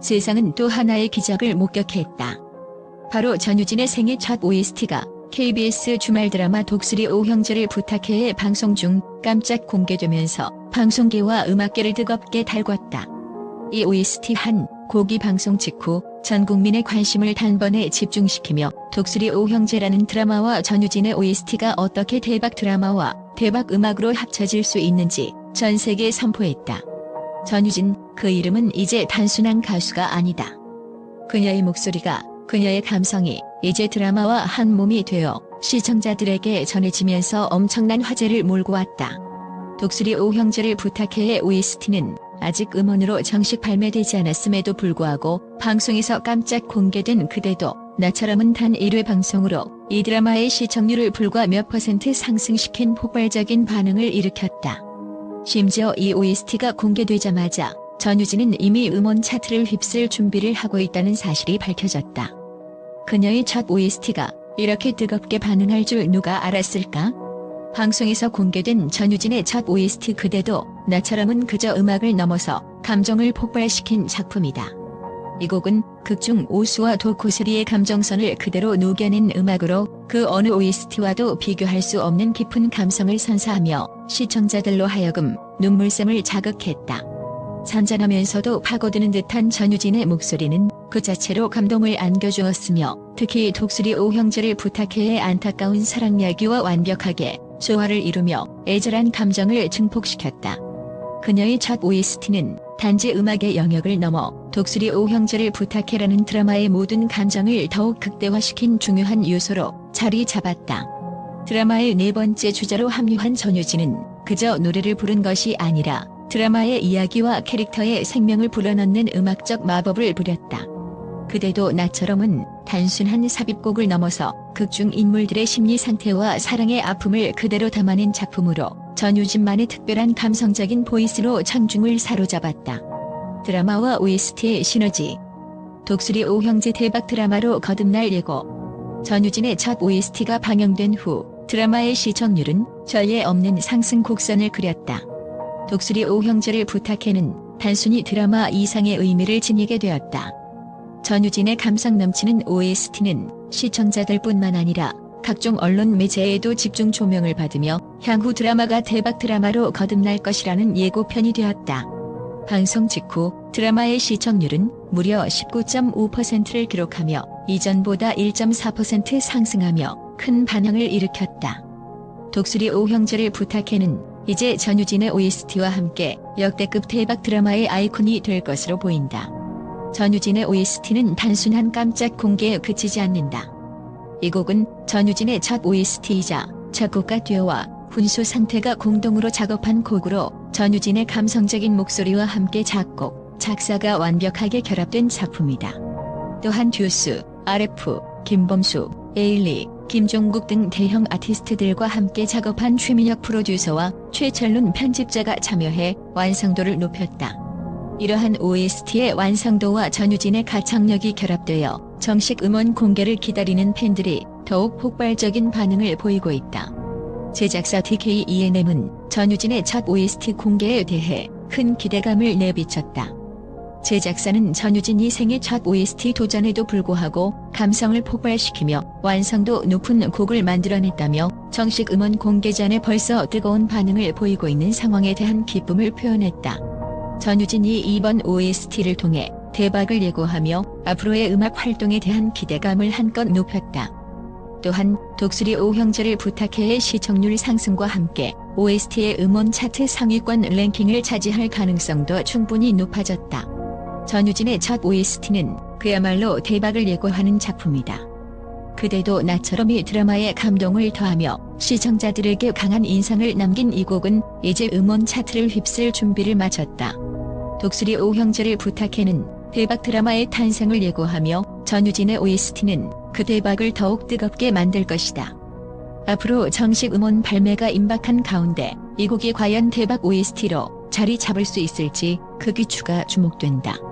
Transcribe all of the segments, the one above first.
세상은 또 하나의 기적을 목격했다. 바로 전유진의 생애 첫 OST가 KBS 주말 드라마 독수리 오형제를 부탁해의 방송 중 깜짝 공개되면서 방송계와 음악계를 뜨겁게 달궜다. 이 OST 한 곡이 방송 직후 전 국민의 관심을 단번에 집중시키며 독수리 오형제라는 드라마와 전유진의 OST가 어떻게 대박 드라마와 대박 음악으로 합쳐질 수 있는지 전 세계에 선포했다. 전유진, 그 이름은 이제 단순한 가수가 아니다. 그녀의 목소리가, 그녀의 감성이 이제 드라마와 한 몸이 되어 시청자들에게 전해지면서 엄청난 화제를 몰고 왔다. 독수리 오형제를 부탁해의 OST는 아직 음원으로 정식 발매되지 않았음에도 불구하고 방송에서 깜짝 공개된 그대도 나처럼은 단 1회 방송으로 이 드라마의 시청률을 불과 몇 퍼센트 상승시킨 폭발적인 반응을 일으켰다. 심지어 이 OST가 공개되자마자 전유진은 이미 음원 차트를 휩쓸 준비를 하고 있다는 사실이 밝혀졌다. 그녀의 첫 OST가 이렇게 뜨겁게 반응할 줄 누가 알았을까? 방송에서 공개된 전유진의 첫 OST 그대도 나처럼은 그저 음악을 넘어서 감정을 폭발시킨 작품이다. 이 곡은 극중 오수와 도코스리의 감정선을 그대로 녹여낸 음악으로 그 어느 OST와도 비교할 수 없는 깊은 감성을 선사하며 시청자들로 하여금 눈물샘을 자극했다. 잔잔하면서도 파고드는 듯한 전유진의 목소리는 그 자체로 감동을 안겨주었으며 특히 독수리 오형제를 부탁해의 안타까운 사랑 이야기와 완벽하게 조화를 이루며 애절한 감정을 증폭시켰다. 그녀의 첫 OST는 단지 음악의 영역을 넘어 독수리 오형제를 부탁해라는 드라마의 모든 감정을 더욱 극대화시킨 중요한 요소로 자리 잡았다. 드라마의 네 번째 주자로 합류한 전유진은 그저 노래를 부른 것이 아니라 드라마의 이야기와 캐릭터의 생명을 불어넣는 음악적 마법을 부렸다. 그대도 나처럼은 단순한 삽입곡을 넘어서 극중 인물들의 심리 상태와 사랑의 아픔을 그대로 담아낸 작품으로 전유진만의 특별한 감성적인 보이스로 청중을 사로잡았다. 드라마와 OST의 시너지 독수리 오형제 대박 드라마로 거듭날 예고 전유진의 첫 OST가 방영된 후 드라마의 시청률은 전례 없는 상승 곡선을 그렸다. 독수리 오형제를 부탁해는 단순히 드라마 이상의 의미를 지니게 되었다. 전유진의 감성 넘치는 OST는 시청자들 뿐만 아니라 각종 언론 매체에도 집중 조명을 받으며 향후 드라마가 대박 드라마로 거듭날 것이라는 예고편이 되었다. 방송 직후 드라마의 시청률은 무려 19.5%를 기록하며 이전보다 1.4% 상승하며 큰 반향을 일으켰다. 독수리 오형제를 부탁해는 이제 전유진의 OST와 함께 역대급 대박 드라마의 아이콘이 될 것으로 보인다. 전유진의 OST는 단순한 깜짝 공개에 그치지 않는다. 이 곡은 전유진의 첫 OST이자 작곡가 듀오와 훈수 상태가 공동으로 작업한 곡으로 전유진의 감성적인 목소리와 함께 작곡, 작사가 완벽하게 결합된 작품이다. 또한 듀스, RF, 김범수, 에일리, 김종국 등 대형 아티스트들과 함께 작업한 최민혁 프로듀서와 최철룬 편집자가 참여해 완성도를 높였다. 이러한 OST의 완성도와 전유진의 가창력이 결합되어 정식 음원 공개를 기다리는 팬들이 더욱 폭발적인 반응을 보이고 있다. 제작사 DK ENM은 전유진의 첫 OST 공개에 대해 큰 기대감을 내비쳤다. 제작사는 전유진이 생애 첫 OST 도전에도 불구하고 감성을 폭발시키며 완성도 높은 곡을 만들어냈다며 정식 음원 공개 전에 벌써 뜨거운 반응을 보이고 있는 상황에 대한 기쁨을 표현했다. 전유진이 이번 OST를 통해 대박을 예고하며 앞으로의 음악 활동에 대한 기대감을 한껏 높였다. 또한 독수리 오형제를 부탁해의 시청률 상승과 함께 OST의 음원 차트 상위권 랭킹을 차지할 가능성도 충분히 높아졌다. 전유진의 첫 OST는 그야말로 대박을 예고하는 작품이다. 그대도 나처럼 이 드라마에 감동을 더하며 시청자들에게 강한 인상을 남긴 이 곡은 이제 음원 차트를 휩쓸 준비를 마쳤다. 독수리 오형제를 부탁해는 대박 드라마의 탄생을 예고하며 전유진의 OST는 그 대박을 더욱 뜨겁게 만들 것이다. 앞으로 정식 음원 발매가 임박한 가운데 이 곡이 과연 대박 OST로 자리 잡을 수 있을지 그 기추가 주목된다.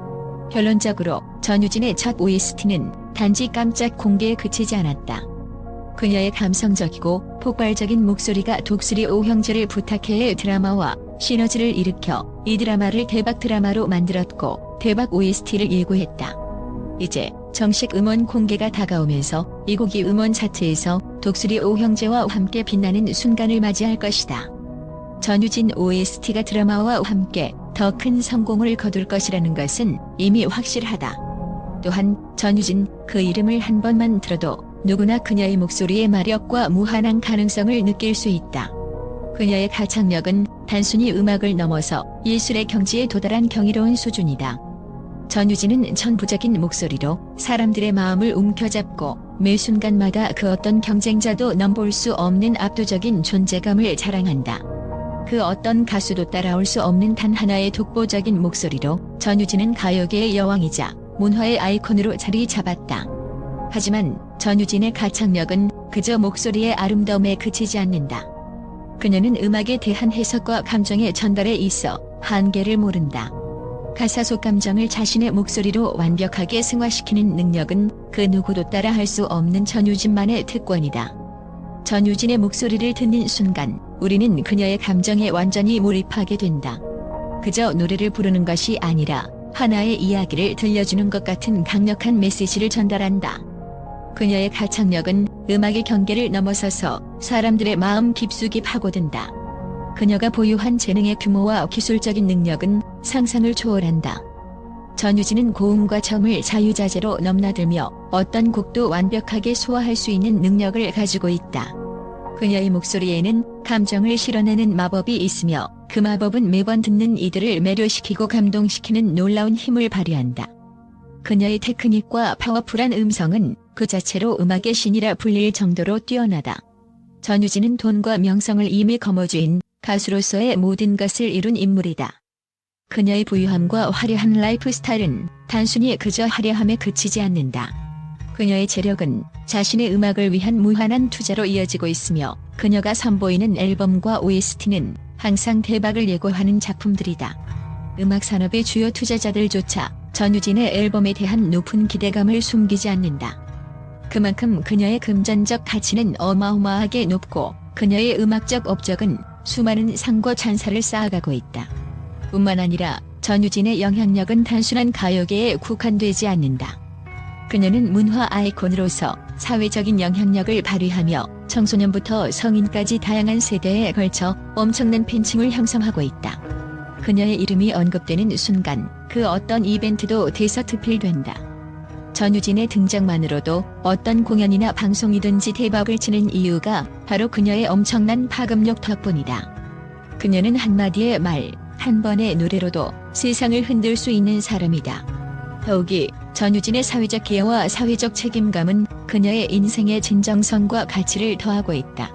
결론적으로 전유진의 첫 OST는 단지 깜짝 공개에 그치지 않았다. 그녀의 감성적이고 폭발적인 목소리가 독수리 오형제를 부탁해의 드라마와 시너지를 일으켜 이 드라마를 대박 드라마로 만들었고 대박 OST를 예고했다. 이제 정식 음원 공개가 다가오면서 이 곡이 음원 차트에서 독수리 오형제와 함께 빛나는 순간을 맞이할 것이다. 전유진 OST가 드라마와 함께 더 큰 성공을 거둘 것이라는 것은 이미 확실하다. 또한 전유진 그 이름을 한 번만 들어도 누구나 그녀의 목소리의 마력과 무한한 가능성을 느낄 수 있다. 그녀의 가창력은 단순히 음악을 넘어서 예술의 경지에 도달한 경이로운 수준이다. 전유진은 천부적인 목소리로 사람들의 마음을 움켜잡고 매 순간마다 그 어떤 경쟁자도 넘볼 수 없는 압도적인 존재감을 자랑한다. 그 어떤 가수도 따라올 수 없는 단 하나의 독보적인 목소리로 전유진은 가요계의 여왕이자 문화의 아이콘으로 자리 잡았다. 하지만 전유진의 가창력은 그저 목소리의 아름다움에 그치지 않는다. 그녀는 음악에 대한 해석과 감정의 전달에 있어 한계를 모른다. 가사 속 감정을 자신의 목소리로 완벽하게 승화시키는 능력은 그 누구도 따라 할 수 없는 전유진만의 특권이다. 전유진의 목소리를 듣는 순간 우리는 그녀의 감정에 완전히 몰입하게 된다. 그저 노래를 부르는 것이 아니라 하나의 이야기를 들려주는 것 같은 강력한 메시지를 전달한다. 그녀의 가창력은 음악의 경계를 넘어서서 사람들의 마음 깊숙이 파고든다. 그녀가 보유한 재능의 규모와 기술적인 능력은 상상을 초월한다. 전유진은 고음과 점을 자유자재로 넘나들며 어떤 곡도 완벽하게 소화할 수 있는 능력을 가지고 있다. 그녀의 목소리에는 감정을 실어내는 마법이 있으며 그 마법은 매번 듣는 이들을 매료시키고 감동시키는 놀라운 힘을 발휘한다. 그녀의 테크닉과 파워풀한 음성은 그 자체로 음악의 신이라 불릴 정도로 뛰어나다. 전유진은 돈과 명성을 이미 거머쥐인 가수로서의 모든 것을 이룬 인물이다. 그녀의 부유함과 화려한 라이프 스타일은 단순히 그저 화려함에 그치지 않는다. 그녀의 재력은 자신의 음악을 위한 무한한 투자로 이어지고 있으며 그녀가 선보이는 앨범과 OST는 항상 대박을 예고하는 작품들이다. 음악 산업의 주요 투자자들조차 전유진의 앨범에 대한 높은 기대감을 숨기지 않는다. 그만큼 그녀의 금전적 가치는 어마어마하게 높고 그녀의 음악적 업적은 수많은 상과 찬사를 쌓아가고 있다. 뿐만 아니라 전유진의 영향력은 단순한 가요계에 국한되지 않는다. 그녀는 문화 아이콘으로서 사회적인 영향력을 발휘하며 청소년부터 성인까지 다양한 세대에 걸쳐 엄청난 팬층을 형성하고 있다. 그녀의 이름이 언급되는 순간 그 어떤 이벤트도 대서특필된다. 전유진의 등장만으로도 어떤 공연이나 방송이든지 대박을 치는 이유가 바로 그녀의 엄청난 파급력 덕분이다. 그녀는 한마디의 말, 한 번의 노래로도 세상을 흔들 수 있는 사람이다. 더욱이 전유진의 사회적 기여와 사회적 책임감은 그녀의 인생의 진정성과 가치를 더하고 있다.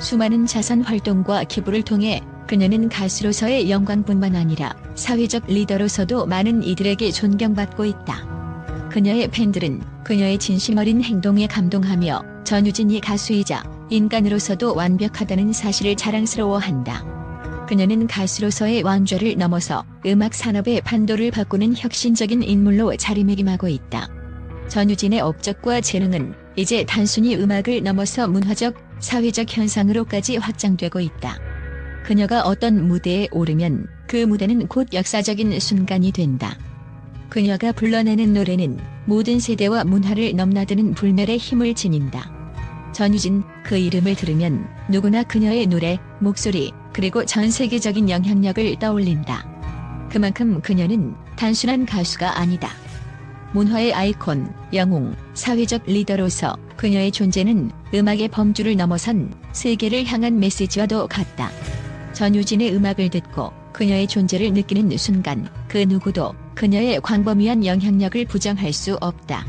수많은 자선 활동과 기부를 통해 그녀는 가수로서의 영광뿐만 아니라 사회적 리더로서도 많은 이들에게 존경받고 있다. 그녀의 팬들은 그녀의 진심 어린 행동에 감동하며 전유진이 가수이자 인간으로서도 완벽하다는 사실을 자랑스러워한다. 그녀는 가수로서의 왕좌를 넘어서 음악 산업의 판도를 바꾸는 혁신적인 인물로 자리매김하고 있다. 전유진의 업적과 재능은 이제 단순히 음악을 넘어서 문화적, 사회적 현상으로까지 확장되고 있다. 그녀가 어떤 무대에 오르면 그 무대는 곧 역사적인 순간이 된다. 그녀가 불러내는 노래는 모든 세대와 문화를 넘나드는 불멸의 힘을 지닌다. 전유진 그 이름을 들으면 누구나 그녀의 노래, 목소리, 그리고 전 세계적인 영향력을 떠올린다. 그만큼 그녀는 단순한 가수가 아니다. 문화의 아이콘, 영웅, 사회적 리더로서 그녀의 존재는 음악의 범주를 넘어선 세계를 향한 메시지와도 같다. 전유진의 음악을 듣고 그녀의 존재를 느끼는 순간 그 누구도 그녀의 광범위한 영향력을 부정할 수 없다.